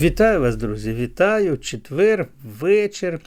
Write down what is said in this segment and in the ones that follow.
Вітаю вас, друзі! Вітаю! Четвер, вечір.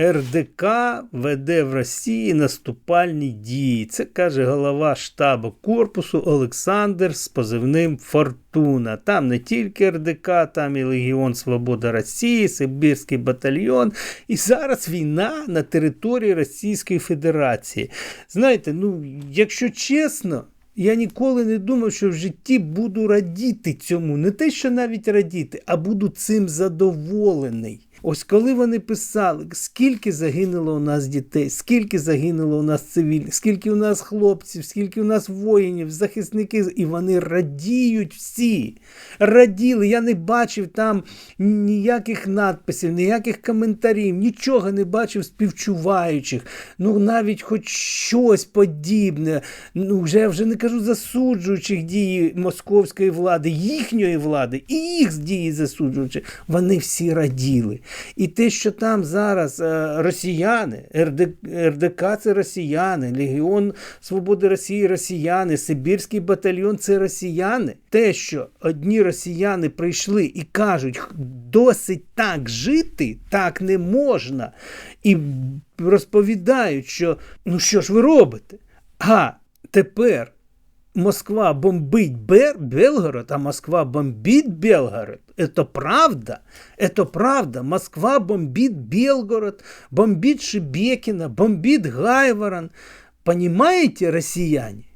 РДК веде в Росії наступальні дії. Це каже голова штабу корпусу Олександр з позивним Фортуна. Там не тільки РДК, там і Легіон Свобода Росії, Сибірський батальйон. І зараз війна на території Російської Федерації. Знаєте, ну, якщо чесно. Я ніколи не думав, що в житті буду радіти цьому. Не те, що навіть радіти, а буду цим задоволений. Ось коли вони писали, скільки загинуло у нас дітей, скільки загинуло у нас цивільних, скільки у нас хлопців, скільки у нас воїнів, захисників, і вони радіють всі. Раділи. Я не бачив там ніяких надписів, ніяких коментарів, нічого не бачив співчуваючих. Ну навіть хоч щось подібне. Ну, вже я вже не кажу засуджуючих дії московської влади, їхньої влади і їх дії засуджуючих. Вони всі раділи. І те, що там зараз е, росіяни, РДК це росіяни, Легіон Свободи Росії росіяни, Сибірський батальйон це росіяни. Те, що одні росіяни прийшли і кажуть, досить так жити, так не можна. І розповідають, що ну що ж ви робите? А тепер. Москва бомбить Бер, Белгород, а Москва бомбит Белгород. Это правда. Это правда. Москва бомбит Белгород, бомбит Шебекина, бомбит Гайворон. Понимаете, россияне?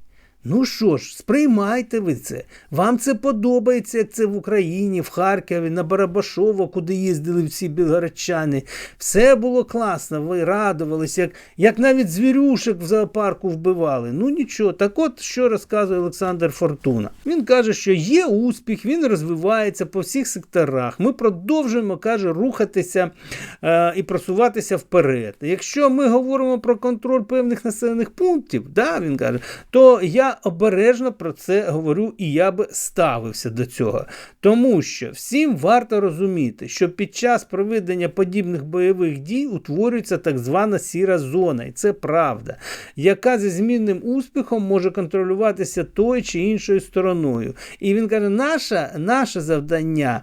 Ну що ж, сприймайте ви це. Вам це подобається, як це в Україні, в Харкові, на Барабашово, куди їздили всі білгородчани. Все було класно, ви радувалися, як як навіть звірюшек в зоопарку вбивали. Ну нічого. Так от що розказує Олександр Фортуна. Він каже, що є успіх, він розвивається по всіх секторах. Ми продовжуємо, каже, рухатися е, і просуватися вперед. Якщо ми говоримо про контроль певних населених пунктів, да, він каже, то я обережно про це говорю і я би ставився до цього. Тому що всім варто розуміти, що під час проведення подібних бойових дій утворюється так звана сіра зона, і це правда, яка зі змінним успіхом може контролюватися тою чи іншою стороною. І він каже, наше, наше завдання.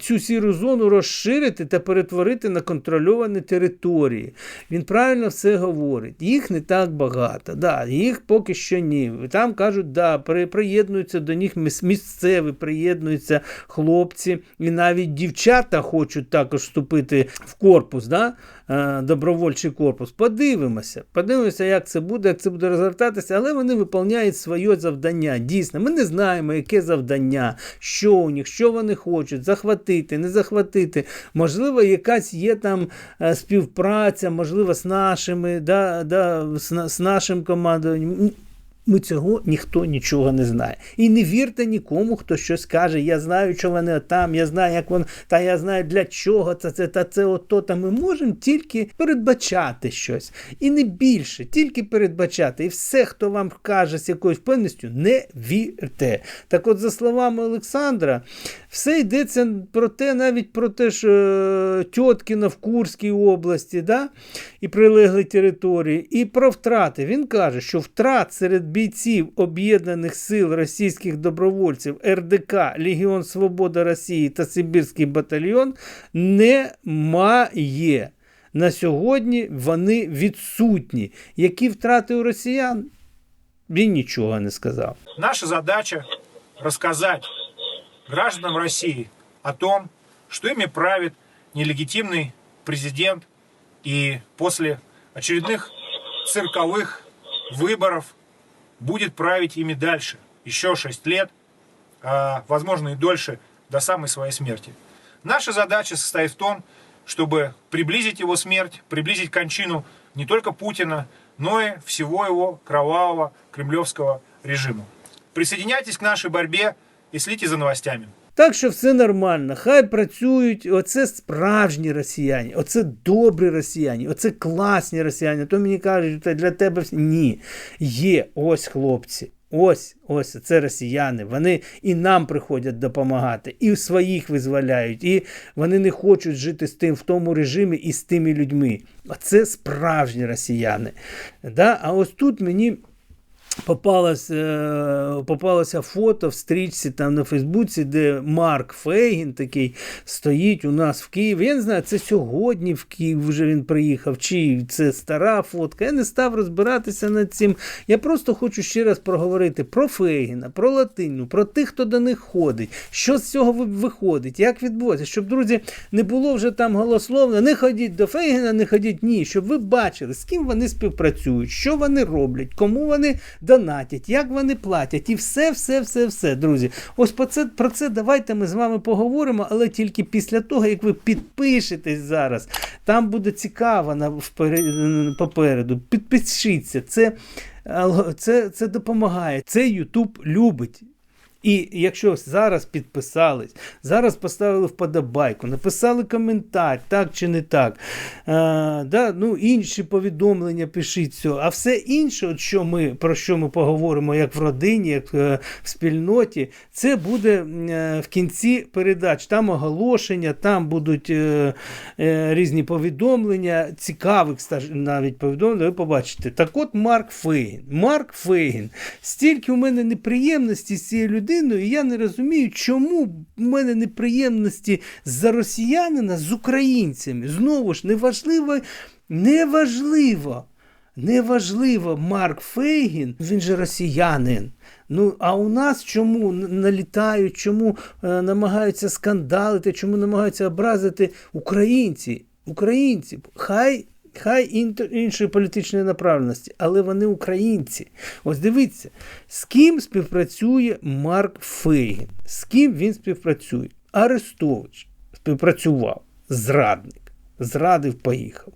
Цю сіру зону розширити та перетворити на контрольовані території. Він правильно все говорить. Їх не так багато. Да, Їх поки що ні. Там кажуть, да, приєднуються до них місцеві, приєднуються хлопці, і навіть дівчата хочуть також вступити в корпус. Да? Е, добровольчий корпус. Подивимося, подивимося, як це буде, як це буде розгортатися, але вони виконують своє завдання. Дійсно, ми не знаємо, яке завдання, що у них, що вони хочуть, захватити, не захватити. Можливо, якась є там е, співпраця, можливо, з нашими, да, да, з, з нашим командуванням. Ми цього ніхто нічого не знає. І не вірте нікому, хто щось каже. Я знаю, що вони там, я знаю, як воно, та я знаю, для чого це, це та це ото. Та ми можемо тільки передбачати щось. І не більше, тільки передбачати. І все, хто вам каже з якоюсь певністю, не вірте. Так от, за словами Олександра, все йдеться про те, навіть про те, що е, Тьоткіна в Курській області, да? і прилеглі території, і про втрати. Він каже, що втрат серед бійців Об'єднаних сил російських добровольців РДК, Легіон Свобода Росії та Сибірський батальйон немає. На сьогодні вони відсутні. Які втрати у росіян? Він нічого не сказав. Наша задача розказати гражданам Росії о том, що ими править нелегітимний президент, і після очередних циркових виборів будет править ими дальше, еще 6 лет, а возможно и дольше, до самой своей смерти. Наша задача состоит в том, чтобы приблизить его смерть, приблизить кончину не только Путина, но и всего его кровавого кремлевского режима. Присоединяйтесь к нашей борьбе и следите за новостями. Так що все нормально, хай працюють. Оце справжні росіяни, оце добрі росіяни, оце класні росіяни. То мені кажуть, для тебе ні. Є ось хлопці. Ось ось це росіяни. Вони і нам приходять допомагати, і своїх визволяють, і вони не хочуть жити з тим в тому режимі і з тими людьми. Оце справжні росіяни. Да? А ось тут мені Попалось, е, попалося фото в стрічці там на Фейсбуці, де Марк Фейгін такий стоїть у нас в Києві. Я не знаю, це сьогодні в Київ вже він приїхав, чи це стара фотка. Я не став розбиратися над цим. Я просто хочу ще раз проговорити про Фейгіна, про Латиню, про тих, хто до них ходить, що з цього виходить, як відбувається, щоб, друзі, не було вже там голословно, не ходіть до Фейгіна, не ходіть ні, щоб ви бачили, з ким вони співпрацюють, що вони роблять, кому вони донатять, як вони платять, і все, все, все, все, друзі. Ось про це, про це давайте ми з вами поговоримо, але тільки після того, як ви підпишетесь зараз. Там буде цікаво на, попереду. Підпишіться. Це, це, це допомагає. Це YouTube любить. І якщо зараз підписались, зараз поставили вподобайку, написали коментар, так чи не так, а, да, ну, інші повідомлення пишіть цього. А все інше, от що ми, про що ми поговоримо, як в родині, як е, в спільноті, це буде е, в кінці передач. Там оголошення, там будуть е, е, різні повідомлення, цікавих навіть повідомлення, ви побачите. Так от Марк Фейгін. Марк Фейгін. Стільки у мене неприємності з цією людиною, і я не розумію, чому в мене неприємності за росіянина з українцями. Знову ж, неважливо, неважливо. Неважливо, Марк Фейгін, він же росіянин. Ну, а у нас чому налітають, чому е, намагаються скандалити, чому намагаються образити українці? Українці, хай, хай іншої політичної направленості, але вони українці. Ось дивіться, з ким співпрацює Марк Фейгін? З ким він співпрацює? Арестович співпрацював, зрадник, зрадив, поїхав.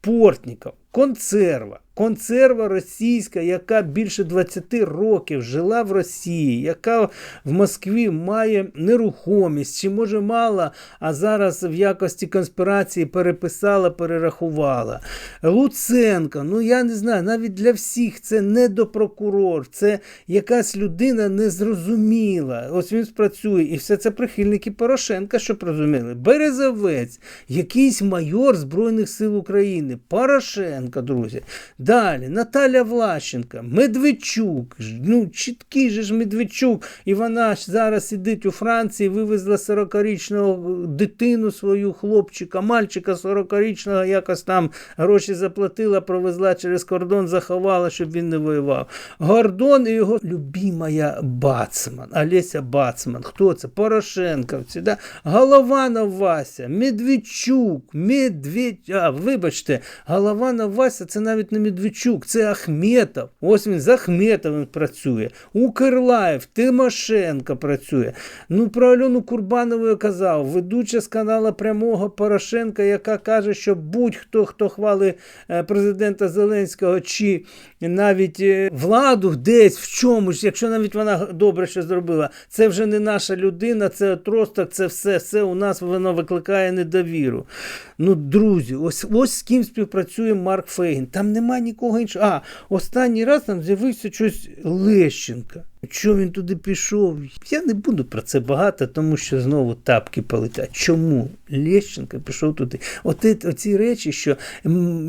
Портніков, консерва. Консерва російська, яка більше 20 років жила в Росії, яка в Москві має нерухомість, чи може мала, а зараз в якості конспірації переписала, перерахувала. Луценко, ну я не знаю, навіть для всіх це не до прокурор, це якась людина незрозуміла. Ось він спрацює, і все це прихильники Порошенка, щоб розуміли. Березовець, якийсь майор Збройних сил України, Порошенко, друзі. Далі Наталя Влащенка, Медведчук. Ну, чіткий же ж Медведчук. І вона ж зараз сидить у Франції, вивезла 40-річного дитину свою хлопчика, мальчика 40-річного, якось там гроші заплатила, провезла через кордон, заховала, щоб він не воював. Гордон і його любімая Бацман, Олеся Бацман. Хто це? Порошенковці. Да? Голованов Вася, Медведчук, Медведь... А, вибачте, Голованов Вася це навіть не Медведчук, це Ахметов. Ось він з Ахметовим працює. Укрлаєв, Тимошенко працює. Ну, про Альону Курбанову я казав, ведуча з канала прямого Порошенка, яка каже, що будь-хто, хто хвалить е, президента Зеленського чи навіть е, владу десь в чомусь, якщо навіть вона добре що зробила, це вже не наша людина, це отросток, це все, все у нас воно викликає недовіру. Ну, друзі, ось ось з ким співпрацює Марк Фейгін. Там нема нікого іншого. А, останній раз там з'явився щось Лещенка. Що він туди пішов? Я не буду про це багато, тому що знову тапки полетять. Чому Лещенко пішов туди? От оці речі, що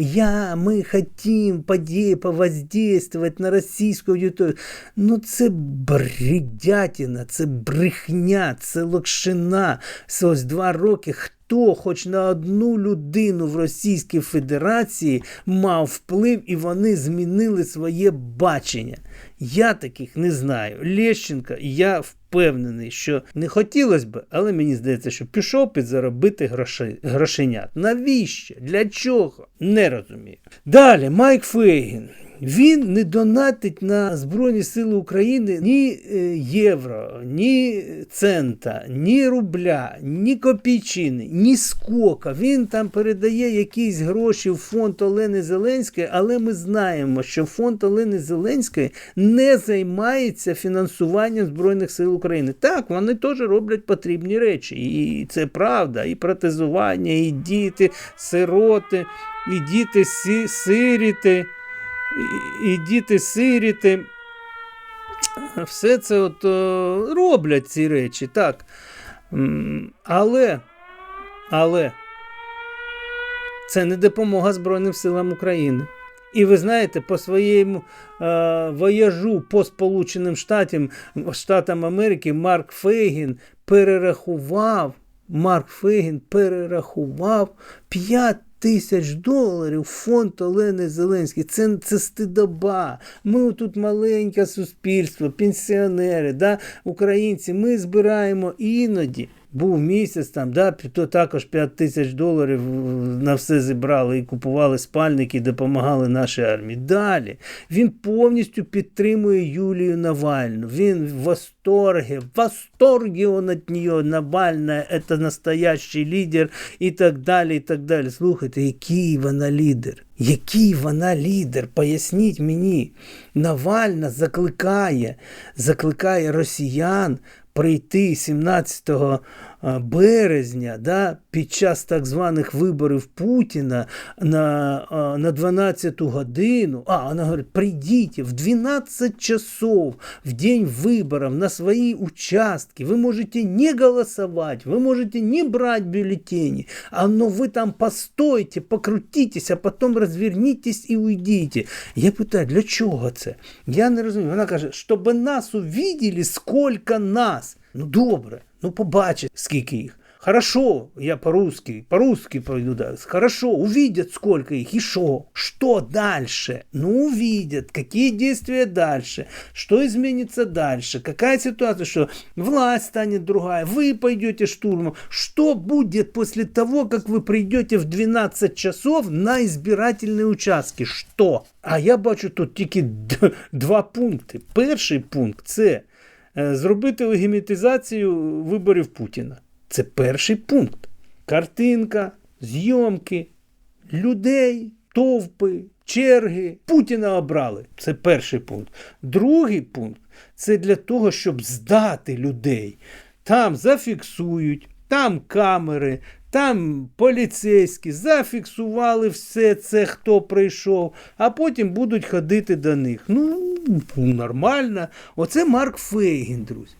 я, ми хотім поді- повоздействувати на російську аудиторію. Ну це бредятина, це брехня, це локшина. Ось два роки. Хто хоч на одну людину в Російській Федерації мав вплив і вони змінили своє бачення. Я таких не знаю. Лещенка, я впевнений, що не хотілося б, але мені здається, що пішов підзаробити гроші, грошенят. Навіщо? Для чого? Не розумію. Далі, Майк Фейгін. Він не донатить на Збройні Сили України ні е, євро, ні цента, ні рубля, ні копійчини, ні скока. Він там передає якісь гроші в фонд Олени Зеленської, але ми знаємо, що фонд Олени Зеленської не займається фінансуванням Збройних сил України. Так, вони теж роблять потрібні речі. І це правда, і протезування, і діти, сироти, і діти сиріти і діти сиріти. Все це от е, роблять ці речі, так. Але, але це не допомога Збройним силам України. І ви знаєте, по своєму е, вояжу по Сполученим Штатам, Штатам Америки Марк Фейгін перерахував, Марк Фейгін перерахував 5 тисяч доларів фонд Олени Зеленської. Це, це стидоба. Ми тут маленьке суспільство, пенсіонери, да, українці. Ми збираємо іноді. Був місяць там, да, то також 5 тисяч доларів на все зібрали і купували спальники, і допомагали нашій армії. Далі він повністю підтримує Юлію Навальну. Він в восторге, в восторге он от нее. Навальна це настоящий лідер і так далі. і так далі. Слухайте, який вона лідер? Який вона лідер? Поясніть мені. Навальна закликає, закликає росіян прийти 17 березня да, під час так званих виборів Путіна на, на 12 годину. А, вона говорить, прийдіть в 12 часов в день выборов на свои участки. Вы можете не голосовать, вы можете не брать бюллетени, а но вы там постойте, покрутитесь, а потом розвернітесь і уйдіть. Я питаю, для чого це? Я не розумію. Вона каже, щоб нас увидели, скільки нас. Ну добре, ну побачить, скільки їх. Хорошо, я по-русски, по-русски пойду, да. Хорошо, увидят, сколько их, и шо? Что дальше? Ну, увидят, какие действия дальше, что изменится дальше, какая ситуация, что власть станет другая, вы пойдете штурмом. Что будет после того, как вы придете в 12 часов на избирательные участки? Что? А я бачу тут тільки д- два пункти. Перший пункт це е, зробити легімітизацію виборів Путіна. Це перший пункт. Картинка, зйомки, людей, товпи, черги. Путіна обрали. Це перший пункт. Другий пункт це для того, щоб здати людей. Там зафіксують, там камери, там поліцейські зафіксували все це, хто прийшов, а потім будуть ходити до них. Ну, нормально. Оце Марк Фейгін, друзі.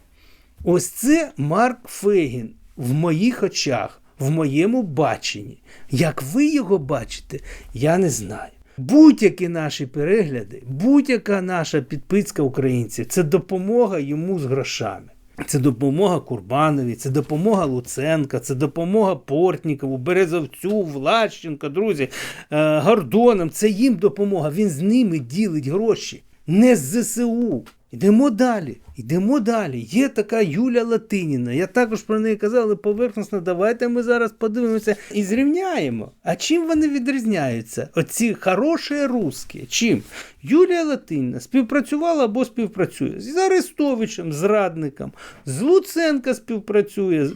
Ось це Марк Фейгін в моїх очах, в моєму баченні. Як ви його бачите, я не знаю. Будь-які наші перегляди, будь-яка наша підписка українців це допомога йому з грошами. Це допомога Курбанові, це допомога Луценка, це допомога Портнікову, Березовцю, Влащенко, друзі, е, Гордонам. Це їм допомога. Він з ними ділить гроші, не з ЗСУ. Йдемо далі. Йдемо далі. Є така Юля Латиніна. Я також про неї казав, але поверхносно. Давайте ми зараз подивимося і зрівняємо. А чим вони відрізняються? Оці хороші русські. Чим? Юлія Латиніна співпрацювала або співпрацює з Арестовичем, зрадником, з Луценка співпрацює.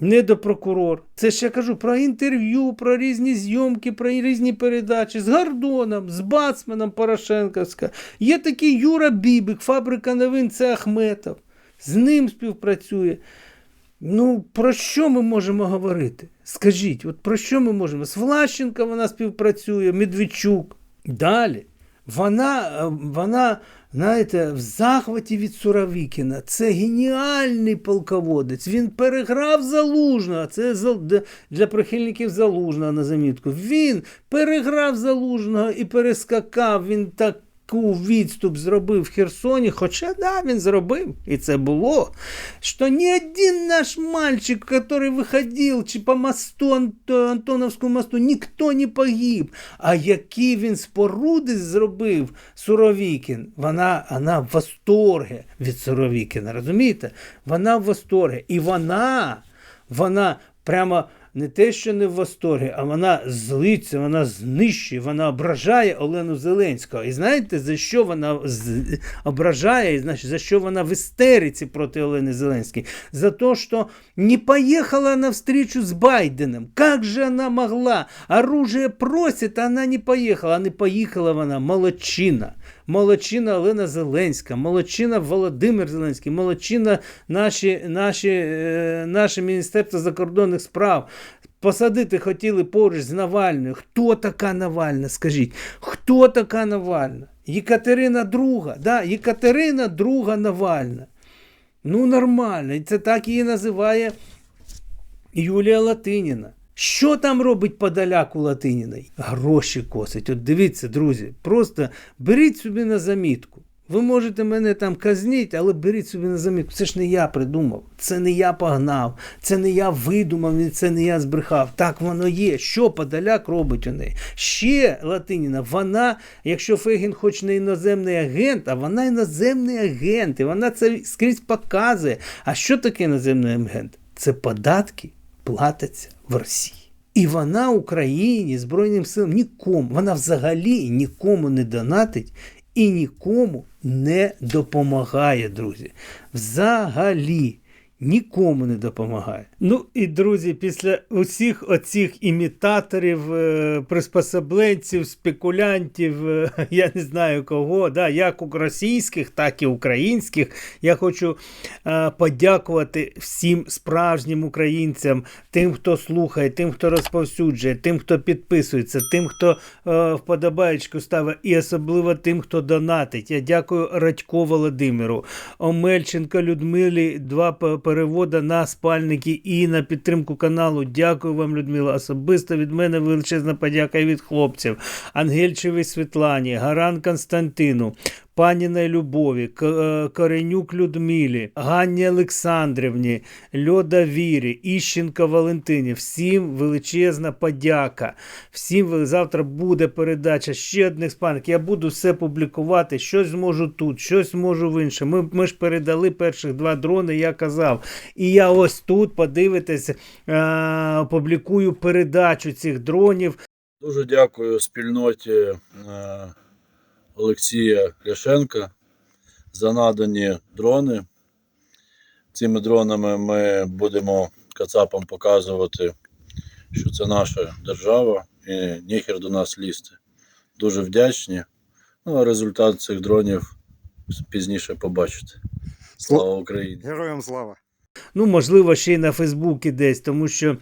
Недопрокурор. Це ж я кажу про інтерв'ю, про різні зйомки, про різні передачі з Гордоном, з Бацманом Порошенковська. Є такий Юра Бібик, фабрика новин, це Ахметов. З ним співпрацює. Ну, про що ми можемо говорити? Скажіть, от про що ми можемо? З Влащенка вона співпрацює, Медведчук. Далі. Вона, е, вона, знаєте, в захваті від Суровікіна. Це геніальний полководець. Він переграв Залужного. Це для прихильників Залужного на замітку. Він переграв Залужного і перескакав. Він так. Таку відступ зробив в Херсоні, хоча да, він зробив, і це було. Що ні один наш мальчик, який виходив чи по мосту Антоновському мосту, ніхто не погиб. А які він споруди зробив Суровікін, вона, вона в восторгі від Суровікіна, розумієте? Вона в восторгі. І вона, вона прямо не те, що не в восторгі, а вона злиться, вона знищує, вона ображає Олену Зеленського. І знаєте, за що вона ображає, і, значить, за що вона в істериці проти Олени Зеленської? За те, що не поїхала на встречу з Байденом. Как же вона могла? Оружие просить, а вона не поїхала. А не поїхала вона, молодчина. Молодчина Олена Зеленська, молодчина Володимир Зеленський, молодчина наші, наші, е, наше Міністерство закордонних справ. Посадити хотіли поруч з Навальною. Хто така Навальна? Скажіть, хто така Навальна? Єкатерина Друга, да? Єкатерина Друга Навальна. Ну, нормально. І це так її називає Юлія Латиніна. Що там робить Подоляк у Латиніної? Гроші косить. От дивіться, друзі, просто беріть собі на замітку. Ви можете мене там казніть, але беріть собі на замітку. Це ж не я придумав, це не я погнав, це не я видумав, це не я збрехав. Так воно є. Що Подоляк робить у неї? Ще Латиніна, вона, якщо Фегін хоч не іноземний агент, а вона іноземний агент, і вона це скрізь показує. А що таке іноземний агент? Це податки платяться в Росії. І вона Україні, Збройним силам нікому, вона взагалі нікому не донатить і нікому не допомагає, друзі. Взагалі. Нікому не допомагає. Ну і друзі, після усіх оцих імітаторів, е, приспособленців, спекулянтів, е, я не знаю кого, да, як російських, так і українських, я хочу е, подякувати всім справжнім українцям, тим, хто слухає, тим, хто розповсюджує, тим, хто підписується, тим, хто вподобаєчку ставить, і особливо тим, хто донатить. Я дякую Радько Володимиру, Омельченко Людмилі, два п- перевода на спальники і на підтримку каналу. Дякую вам, Людмила. Особисто від мене величезна подяка і від хлопців. Ангельчевій Світлані, Гаран Константину. Паніна Любові, е, Коренюк Людмилі, Ганні Олександрівні, Льода Вірі, Іщенко Валентині. Всім величезна подяка. Всім завтра буде передача ще одних спальників. Я буду все публікувати. Щось зможу тут, щось можу в інше. Ми, ми ж передали перших два дрони, я казав. І я ось тут подивитесь, е, публікую передачу цих дронів. Дуже дякую спільноті е, Олексія Ляшенка за надані дрони. Цими дронами ми будемо кацапам показувати, що це наша держава і ніхер до нас лізти. Дуже вдячні. Ну, а результат цих дронів пізніше побачите. Слава Україні! Героям слава! Ну, можливо, ще й на Фейсбуці десь, тому що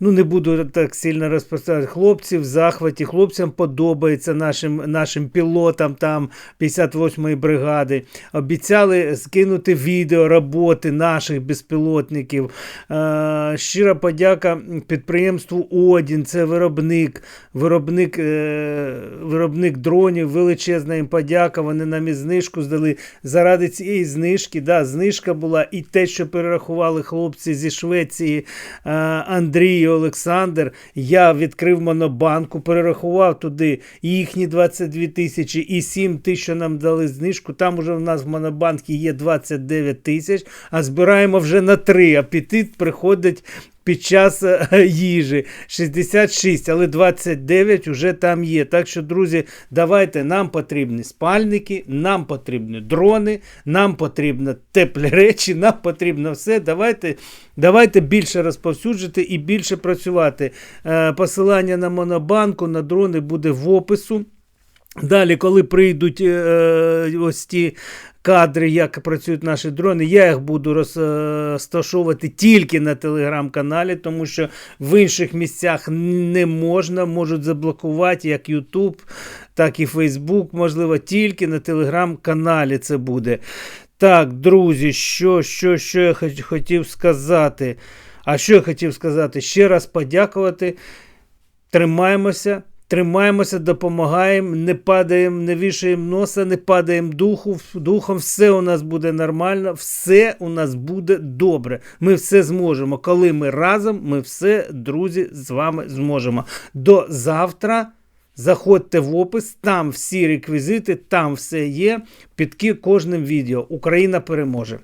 ну, не буду так сильно розповідати. Хлопці в захваті, хлопцям подобається нашим, нашим пілотам там 58-ї бригади. Обіцяли скинути відео роботи наших безпілотників. Е, щира подяка підприємству Одін, це виробник, виробник, е, виробник дронів, величезна їм подяка. Вони нам і знижку здали. Заради цієї знижки, да, знижка була і те, що перерахували хлопці зі Швеції е, Андрій і Олександр. Я відкрив монобанку, перерахував туди їхні 22 тисячі і 7 тисяч, що нам дали знижку. Там уже в нас в монобанці є 29 тисяч, а збираємо вже на 3. Апетит приходить під час е, їжі 66, але 29 вже там є. Так що, друзі, давайте нам потрібні спальники, нам потрібні дрони, нам потрібно теплі речі, нам потрібно все. Давайте, давайте більше розповсюджити і більше працювати. Е, Посилання на монобанку, на дрони буде в опису. Далі, коли прийдуть е, ось ті кадри, як працюють наші дрони, я їх буду розташовувати тільки на телеграм-каналі, тому що в інших місцях не можна, можуть заблокувати як YouTube, так і Facebook, можливо, тільки на телеграм-каналі це буде. Так, друзі, що, що, що я хотів сказати? А що я хотів сказати? Ще раз подякувати. Тримаємося. Тримаємося, допомагаємо, не падаємо, не вішаємо носа, не падаємо духу, духом. Все у нас буде нормально, все у нас буде добре. Ми все зможемо. Коли ми разом, ми все, друзі, з вами зможемо. До завтра. Заходьте в опис, там всі реквізити, там все є. Під кожним відео. Україна переможе.